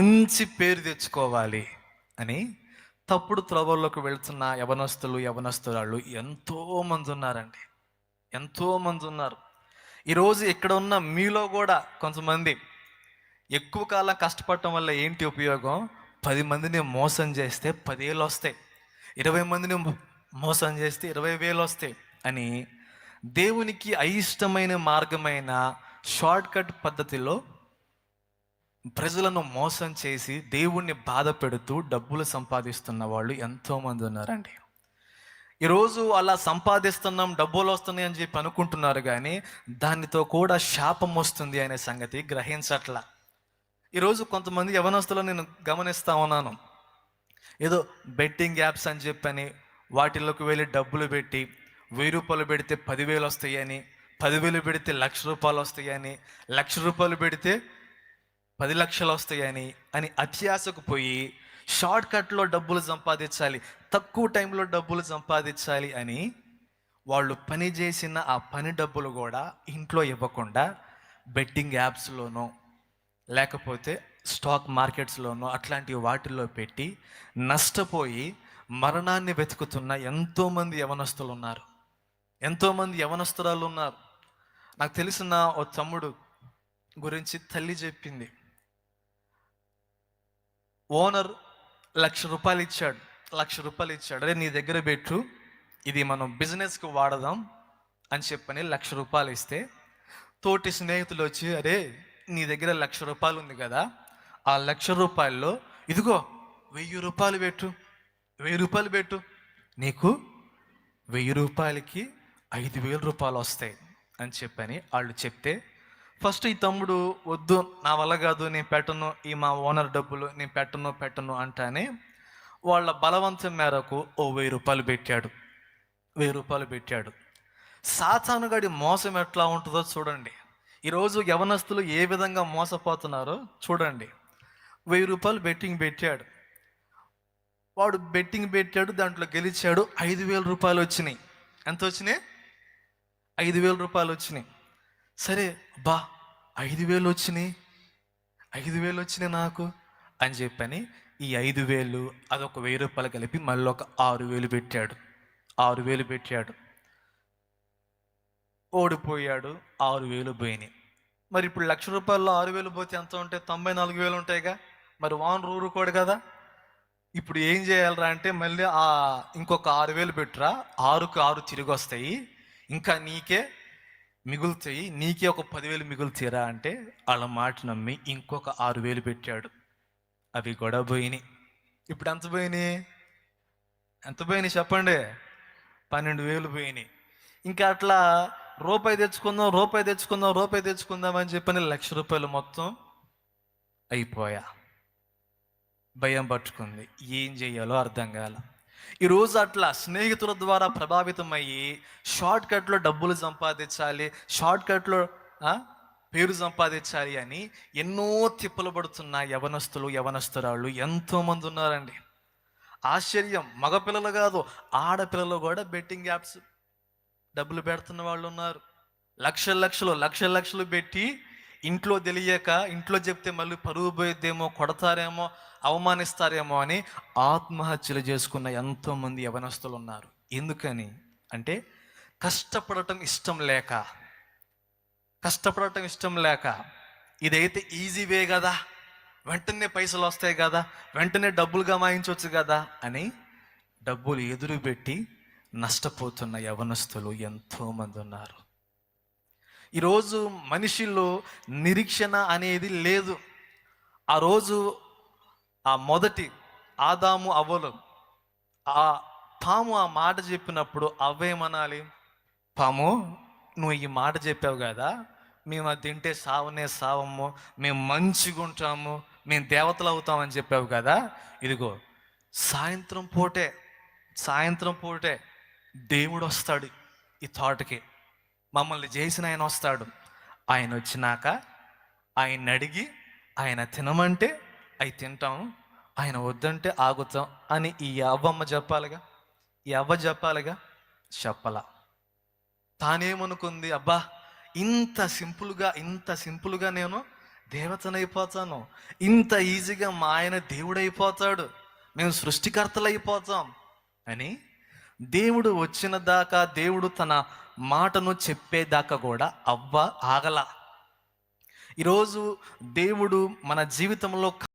మంచి పేరు తెచ్చుకోవాలి అని తప్పుడు త్రోవల్లోకి వెళ్తున్న యవనస్తులు యవనస్తురాళ్ళు ఎంతో మంది ఉన్నారండి. ఎంతో మంది ఉన్నారు. ఈరోజు ఇక్కడ ఉన్న మీలో కూడా కొంతమంది ఎక్కువ కాలం కష్టపడటం వల్ల ఏంటి ఉపయోగం? పది మందిని మోసం చేస్తే పదేళ్ళు వస్తాయి. ఇరవై మందిని మోసం చేస్తే ఇరవై వేలు వస్తాయి అని దేవునికి అయిష్టమైన మార్గమైన షార్ట్ కట్ పద్ధతిలో ప్రజలను మోసం చేసి దేవుణ్ణి బాధ పెడుతూ డబ్బులు సంపాదిస్తున్న వాళ్ళు ఎంతోమంది ఉన్నారండి. ఈరోజు అలా సంపాదిస్తున్నాం డబ్బులు వస్తున్నాయి అని చెప్పి అనుకుంటున్నారు కానీ దానితో కూడా శాపం వస్తుంది అనే సంగతి గ్రహించట్ల. ఈరోజు కొంతమంది యవనస్తులు నేను గమనిస్తా ఉన్నాను. ఏదో బెట్టింగ్ యాప్స్ అని చెప్పని వాటిలోకి వెళ్ళి డబ్బులు పెట్టి వెయ్యి రూపాయలు పెడితే పదివేలు వస్తాయని పదివేలు పెడితే లక్ష రూపాయలు వస్తాయని లక్ష రూపాయలు పెడితే పది లక్షలు వస్తాయని అని అత్యాశకు పోయి షార్ట్ కట్లో డబ్బులు సంపాదించాలి తక్కువ టైంలో డబ్బులు సంపాదించాలి అని వాళ్ళు పని చేసిన ఆ పని డబ్బులు కూడా ఇంట్లో ఇవ్వకుండా బెట్టింగ్ యాప్స్లోనో లేకపోతే స్టాక్ మార్కెట్స్లోనో అట్లాంటి వాటిల్లో పెట్టి నష్టపోయి మరణాన్ని వెతుకుతున్న ఎంతోమంది యవనస్తులు ఉన్నారు. ఎంతోమంది యవనస్తురాలు ఉన్నారు. నాకు తెలిసిన ఓ తమ్ముడు గురించి తల్లి చెప్పింది. ఓనర్ లక్ష రూపాయలు ఇచ్చాడు. లక్ష రూపాయలు ఇచ్చాడు. అరే నీ దగ్గర పెట్టు. ఇది మనం బిజినెస్కి వాడదాం అని చెప్పని లక్ష రూపాయలు ఇస్తే తోటి స్నేహితులు వచ్చి అరే నీ దగ్గర లక్ష రూపాయలు ఉంది కదా. ఆ లక్ష రూపాయల్లో ఇదిగో వెయ్యి రూపాయలు పెట్టు. వెయ్యి రూపాయలు పెట్టు. నీకు వెయ్యి రూపాయలకి ఐదు వేల రూపాయలు వస్తాయి అని చెప్పని వాళ్ళు చెప్తే ఫస్ట్ ఈ తమ్ముడు వద్దు నా వల్ల కాదు నేను పెట్టను ఈ మా ఓనర్ డబ్బులు నేను పెట్టను పెట్టను అంటానే వాళ్ళ బలవంతం మేరకు ఓ వెయ్యి రూపాయలు పెట్టాడు. వెయ్యి రూపాయలు పెట్టాడు. సాతానుగాడి మోసం ఎట్లా ఉంటుందో చూడండి. ఈరోజు యవనస్తులు ఏ విధంగా మోసపోతున్నారో చూడండి. వెయ్యి రూపాయలు బెట్టింగ్ పెట్టాడు. వాడు బెట్టింగ్ పెట్టాడు దాంట్లో గెలిచాడు ఐదు వేల రూపాయలు వచ్చినాయి. ఎంత వచ్చినాయి? ఐదు వేల రూపాయలు వచ్చినాయి. సరే బా ఐదు వేలు వచ్చినాయి. ఐదు వేలు వచ్చినాయి నాకు అని చెప్పని ఈ ఐదు వేలు అదొక వెయ్యి రూపాయలు కలిపి మళ్ళీ ఒక ఆరు వేలు పెట్టాడు. ఆరు వేలు పెట్టాడు. ఓడిపోయాడు ఆరు వేలు పోయినాయి. మరి ఇప్పుడు లక్ష రూపాయల్లో ఆరు వేలు పోతే ఎంత ఉంటాయి? తొంభై నాలుగు వేలు ఉంటాయిగా. మరి వాన్ రూరుకోడు కదా. ఇప్పుడు ఏం చేయాలరా అంటే మళ్ళీ ఆ ఇంకొక ఆరు వేలు పెట్టురా. ఆరుకు ఆరు తిరిగి వస్తాయి ఇంకా నీకే మిగులుతాయి నీకే ఒక పదివేలు మిగులుతారా అంటే వాళ్ళ మాట నమ్మి ఇంకొక ఆరు వేలు పెట్టాడు. అవి కూడా పోయినాయి. ఇప్పుడు ఎంత పోయినాయి? ఎంత పోయినాయి చెప్పండి? పన్నెండు వేలు పోయినాయి. ఇంకా అట్లా రూపాయి తెచ్చుకుందాం రూపాయి తెచ్చుకుందాం రూపాయి తెచ్చుకుందాం అని చెప్పని లక్ష రూపాయలు మొత్తం అయిపోయా. భయం పట్టుకుంది. ఏం చెయ్యాలో అర్థం కాల. ఈరోజు అట్లా స్నేహితుల ద్వారా ప్రభావితం అయ్యి షార్ట్ కట్లో డబ్బులు సంపాదించాలి షార్ట్ కట్లో పేరు సంపాదించాలి అని ఎన్నో తిప్పలు పడుతున్న యవనస్తులు యవనస్తురాళ్ళు ఎంతోమంది ఉన్నారండి. ఆశ్చర్యం. మగపిల్లలు కాదు ఆడపిల్లలు కూడా బెట్టింగ్ యాప్స్ డబ్బులు పెడుతున్న వాళ్ళు ఉన్నారు. లక్షల లక్షలు లక్షల లక్షలు పెట్టి ఇంట్లో తెలియక ఇంట్లో చెప్తే మళ్ళీ పరువు పోయేదేమో కొడతారేమో అవమానిస్తారేమో అని ఆత్మహత్యలు చేసుకున్న ఎంతోమంది యవనస్తులు ఉన్నారు ఎందుకని? అంటే కష్టపడటం ఇష్టం లేక. కష్టపడటం ఇష్టం లేక. ఇదైతే ఈజీ వే కదా వెంటనే పైసలు వస్తాయి కదా వెంటనే డబ్బులు గమాయించవచ్చు కదా అని డబ్బులు ఎదురు పెట్టి నష్టపోతున్న యవనస్తులు ఎంతోమంది ఉన్నారు. ఈరోజు మనిషిలో నిరీక్షణ అనేది లేదు. ఆ రోజు ఆ మొదటి ఆదాము అవ్వలు ఆ పాము ఆ మాట చెప్పినప్పుడు అవ్వేమనాలి పాము నువ్వు ఈ మాట చెప్పావు కదా మేము అది తింటే సావనే సావము మేము మంచిగా ఉంటాము మేము దేవతలు అవుతామని చెప్పావు కదా. ఇదిగో సాయంత్రం పూటే సాయంత్రం పూటే దేవుడు వస్తాడు ఈ తోటకి. మమ్మల్ని చేసిన ఆయన వస్తాడు. ఆయన వచ్చినాక ఆయన అడిగి ఆయన తినమంటే అవి తింటాం ఆయన వద్దంటే ఆగుతాం అని ఈ అవ్వమ్మ చెప్పాలిగా? ఈ అవ్వ చెప్పాలిగా? చెప్పలా. తానేమనుకుంది? అబ్బా ఇంత సింపుల్గా ఇంత సింపుల్గా నేను దేవతనైపోతాను. ఇంత ఈజీగా మా ఆయన దేవుడైపోతాడు. మేము సృష్టికర్తలైపోతాం అని దేవుడు వచ్చిన దాకా దేవుడు తన మాటను చెప్పేదాకా కూడా అవ్వ ఆగల. ఈరోజు దేవుడు మన జీవితంలో